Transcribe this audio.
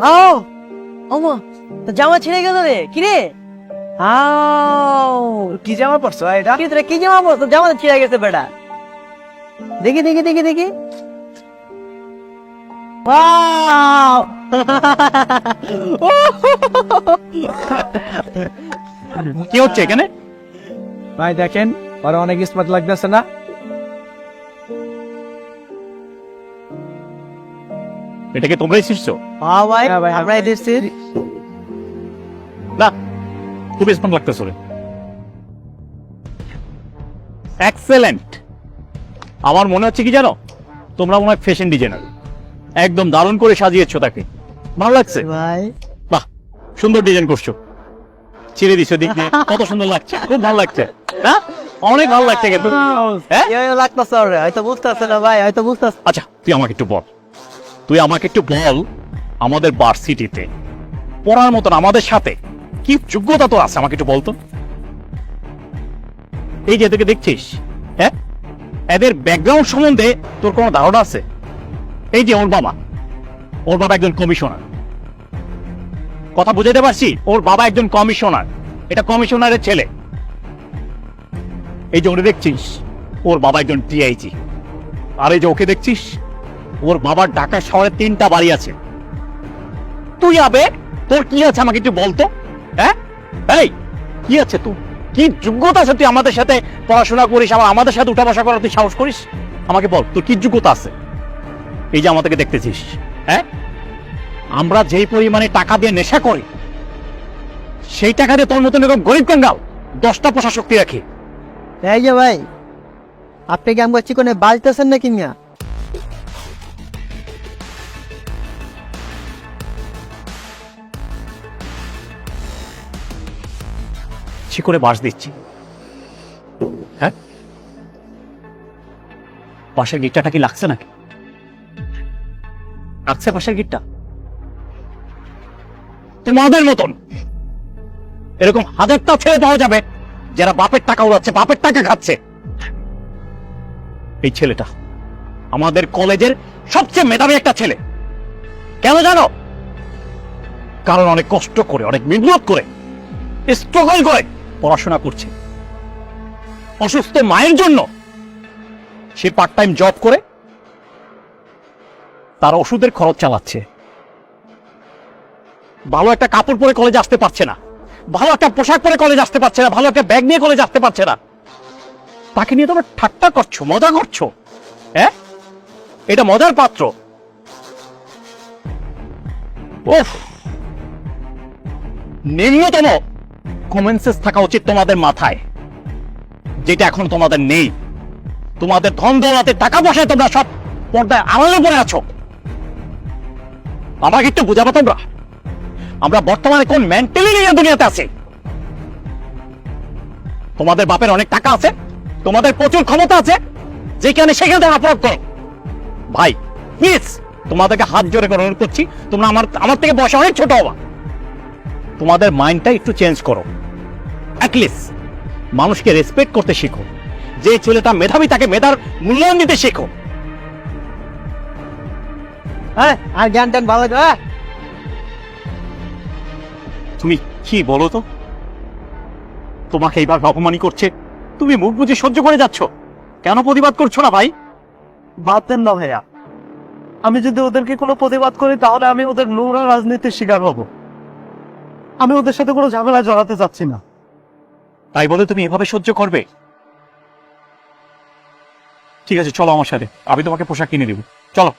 ও ওমা তো জামা ছিঁড়ে গেল রে কি রে? আও কি জামা পরছো এটা? কি তোরা কি জামা পরছ? জামা ছিঁড়ে গেছে বেটা। দেখি দেখি দেখি দেখি। Wow! কি হচ্ছে এখানে? ভাই দেখেন ওরা অনেক স্মার্ট লাগতেছে না? এটাকে তোমরাই শিখছো? হ্যাঁ ভাই হ্যাঁ ভাই, আমরা এসেছি না খুব স্মার্ট লাগতেছে রে এক্সেলেন্ট আমার মনে হচ্ছে কি জানো? তোমরা মনে হয় ফ্যাশন ডিজাইনার একদম দারুণ করে সাজিয়েছো তাকে। ভালো লাগছে? ভাই। বাহ সুন্দর ডিজাইন করছ। ছেড়ে দিছো দিক কত সুন্দর লাগছে খুব ভালো লাগছে। হ্যাঁ অনেক ভালো লাগছে কিন্তু। হ্যাঁ ইয়ে লাগতেছে হয়তো বুঝতেছে না ভাই হয়তো বুঝতেছে। আচ্ছা তুই আমাকে একটু বল। তুই আমাকে একটু বল আমাদের ভার্সিটিতে পড়ার মতন আমাদের সাথে কি যোগ্যতা তো আছে আমাকে একটু বলতো এই যে এদেরকে দেখছিস হ্যাঁ? এদের ব্যাকগ্রাউন্ড সম্বন্ধে তোর কোনো ধারণা আছে? এই যে ওর বাবা ওর বাবা একজন কমিশনার কথা বুঝাতে পারছি, ওর বাবা একজন কমিশনার এটা কমিশনারের ছেলে। এই যে ওরে দেখছিস, ওর বাবা একজন টিআইজি আর এই যে ওকে দেখছিস ওর বাবার ঢাকা শহরে তিনটা বাড়ি আছে। তুই আবে, তোর কি আছে আমাকে একটু বলতো? হ্যাঁ? এই, কি আছে তুই কি যোগ্যতা আছে তুই আমাদের সাথে পড়াশোনা করিস, আবার আমাদের সাথে উঠা বসা করার তুই সাহস করিস? আমাকে বল, তোর কি যোগ্যতা আছে? এই যে আমাদেরকে দেখতেছিস হ্যাঁ? আমরা যেই পরিমাণে টাকা দিয়ে নেশা করি, সেই টাকা দিয়ে তোর মতন এরকম গরিব কাঙ্গাল দশটা পোষা শক্তি রাখি। এই যে ভাই, আপনি কি আমাকে চিকনে বাজতেছেন নাকি মিয়া? ছি করে বাস দিচ্ছি। হ্যাঁ? পাশের গিটটাটা কি লাগছে নাকি? লাগছে পাশের গিটটা? তোমাদের মতন। এরকম হাজারটা ছেলে পাওয়া যাবে, যারা বাপের টাকা উড়াচ্ছে, বাপের টাকা খাচ্ছে। এই ছেলেটা আমাদের কলেজের সবচেয়ে মেধাবী একটা ছেলে। কেন জানো? কারণ অনেক কষ্ট করে, অনেক মেহনত করে স্ট্রাগল করে। পড়াশোনা করছে। অসুস্থ মায়ের জন্য সে পার্ট টাইম জব করে, তার ওষুধের খরচ চালাচ্ছে। ভালো একটা কাপড় পরে কলেজে আসতে পারছে না। ভালো একটা পোশাক পরে কলেজ আসতে পারছে না। ভালো একটা ব্যাগ নিয়ে কলেজ আসতে পারছে না। তাকে নিয়ে তোমরা ঠাট্টা করছ, মজা করছ হ্যাঁ? এটা মজার পাত্র। ওফ! নিম্নতম কমন সেন্স থাকা উচিত তোমাদের মাথায়। যেটা এখন তোমাদের নেই। তোমাদের ধন দৌলাতে টাকা পয়সায় তোমরা সব পর্দায় আড়ালে পড়ে আছো। আমাকে একটু বুঝাবো তোমরা? আমরা বর্তমানে কোন মেন্টালি নিয়ে দুনিয়াতে আছি? তোমাদের বাপের অনেক টাকা আছে, তোমাদের প্রচুর ক্ষমতা আছে, যেখানে সেখানে তোমরা প্রয়োগ করো। ভাই প্লিজ তোমাদেরকে হাত জোরে করে অনুরোধ করছি, তোমরা আমার আমার থেকে বয়সে অনেক ছোট হবা। তোমাদের মাইন্ডটা একটু চেঞ্জ করো। অ্যাটলিস্ট মানুষকে রেসপেক্ট করতে শেখো। যে ছেলেটা মেধাবী তাকে মেধার মূল্যায়ন দিতে শেখো। হ্যাঁ আর জ্ঞান ট্যান ভালো হ্যাঁ? তুমি কি বলো তো? তোমাকে এইভাবে অপমানি করছে? তুমি মুখ বুঝে সহ্য করে যাচ্ছ? কেন প্রতিবাদ করছ না ভাই? বাদ দেন না ভাইয়া। আমি যদি ওদেরকে কোনো প্রতিবাদ করি তাহলে আমি ওদের নোংরা রাজনীতির শিকার হব। আমি ওদের সাথে কোনো ঝামেলা জড়াতে চাচ্ছি না। তাই বলে তুমি এভাবে সহ্য করবে? ঠিক আছে, চলো আমার সাথে। আমি তোমাকে পোশাক কিনে দেবো। চলো।